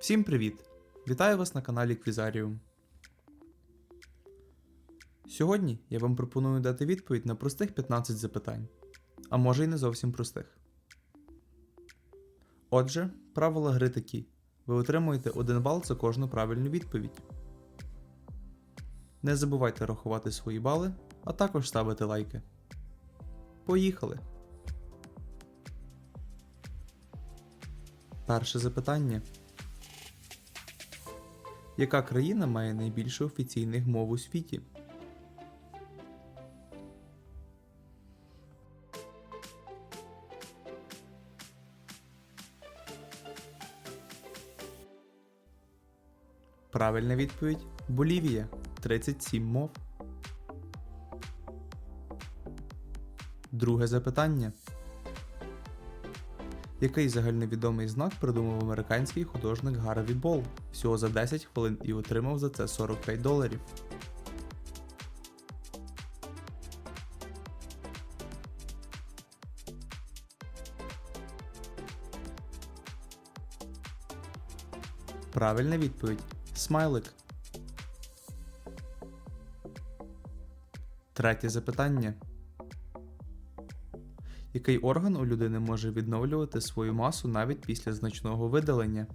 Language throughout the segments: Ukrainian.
Всім привіт! Вітаю вас на каналі Квізаріум. Сьогодні я вам пропоную дати відповідь на простих 15 запитань, а може й не зовсім простих. Отже, правила гри такі: ви отримуєте 1 бал за кожну правильну відповідь. Не забувайте рахувати свої бали, а також ставити лайки. Поїхали! Перше запитання. Яка країна має найбільше офіційних мов у світі? Правильна відповідь Болівія 37 мов. Друге запитання. Який загальновідомий знак придумав американський художник Гарві Бол всього за 10 хвилин і отримав за це 45 доларів? Правильна відповідь Смайлик. Третє запитання. Який орган у людини може відновлювати свою масу навіть після значного видалення?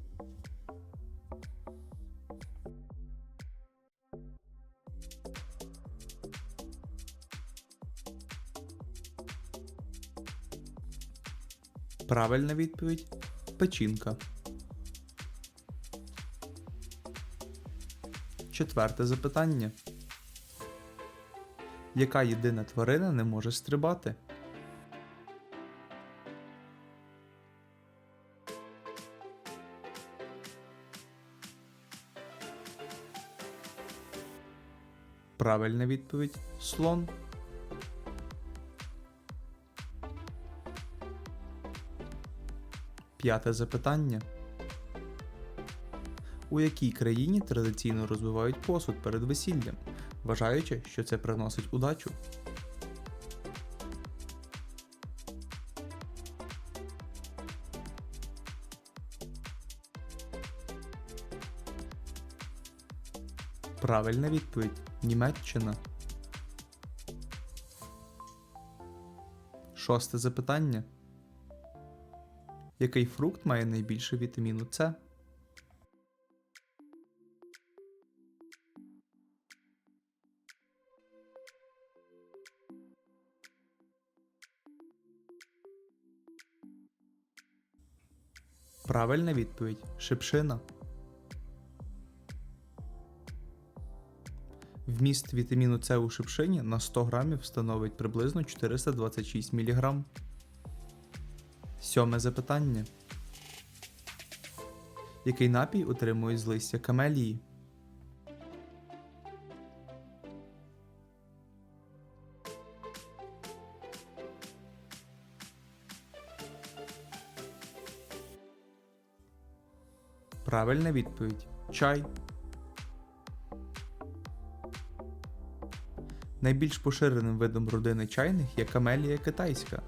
Правильна відповідь печінка. Четверте запитання. Яка єдина тварина не може стрибати? Правильна відповідь слон. П'яте запитання. У якій країні традиційно розбивають посуд перед весіллям, вважаючи, що це приносить удачу? Правильна відповідь Німеччина. Шосте запитання. Який фрукт має найбільше вітаміну С? Правильна відповідь шипшина. Вміст вітаміну С у шипшині на 100 грамів становить приблизно 426 мг. Сьоме запитання. Який напій утримують з листя камелії? Правильна відповідь чай. Найбільш поширеним видом родини чайних є камелія китайська,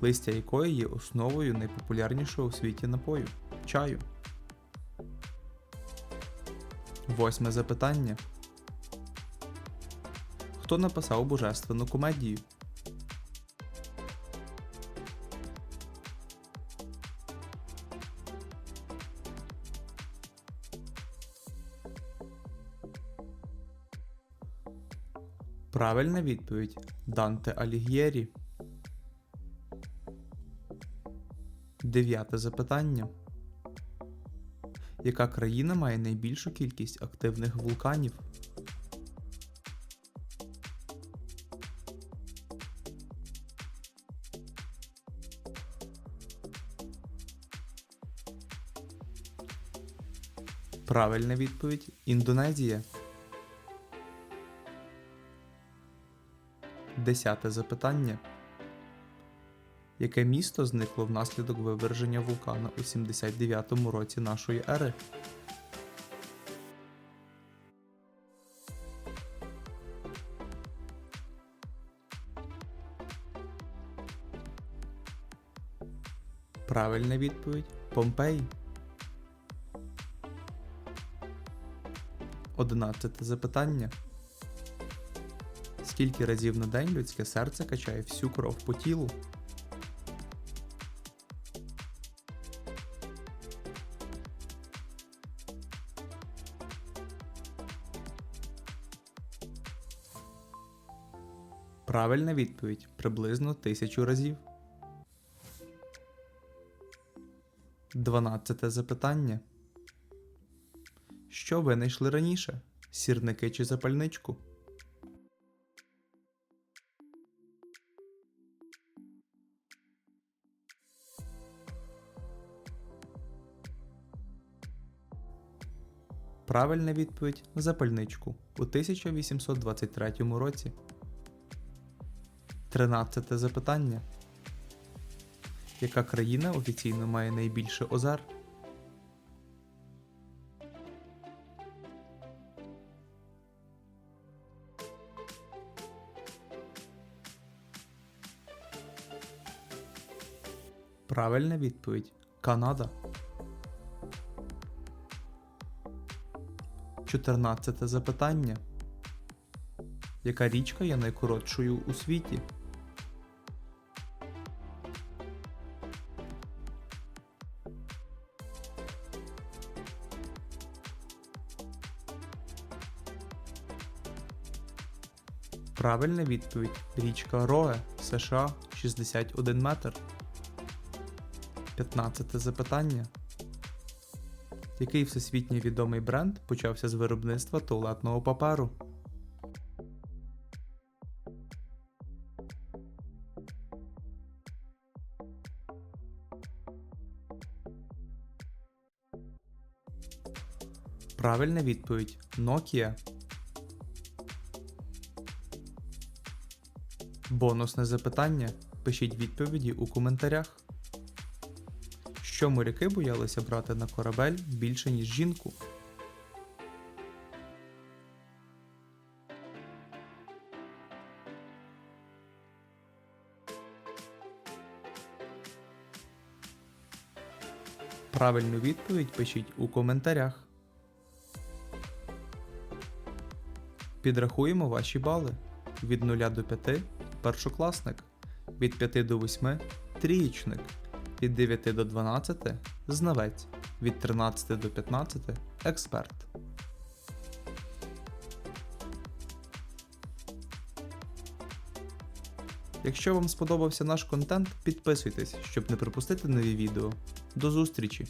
листя якої є основою найпопулярнішого у світі напою чаю. Восьме запитання. Хто написав божественну комедію? Правильна відповідь Данте Аліг'єрі. Дев'яте запитання. Яка країна має найбільшу кількість активних вулканів? Правильна відповідь Індонезія. Десяте запитання. Яке місто зникло внаслідок виверження вулкана у 79-му році нашої ери? Правильна відповідь Помпей. Одинадцяте запитання. Скільки разів на день людське серце качає всю кров по тілу? Правильна відповідь приблизно тисячу разів. Дванадцяте запитання. Що винайшли раніше? Сірники чи запальничку? Правильна відповідь запальничку у 1823 році. Тринадцяте запитання. Яка країна офіційно має найбільше озер? Правильна відповідь Канада. 14 запитання. Яка річка є найкоротшою у світі? Правильна відповідь річка Роe, США 61 метр. 15 запитання. Який всесвітньо відомий бренд почався з виробництва туалетного паперу? Правильна відповідь Nokia. Бонусне запитання. Пишіть відповіді у коментарях. Що моряки боялися брати на корабель більше, ніж жінку? Правильну відповідь пишіть у коментарях. Підрахуємо ваші бали. Від 0 до 5 першокласник, від 5 до 8 трієчник, від 9 до 12 знавець, від 13 до 15 експерт. Якщо вам сподобався наш контент, підписуйтесь, щоб не пропустити нові відео. До зустрічі!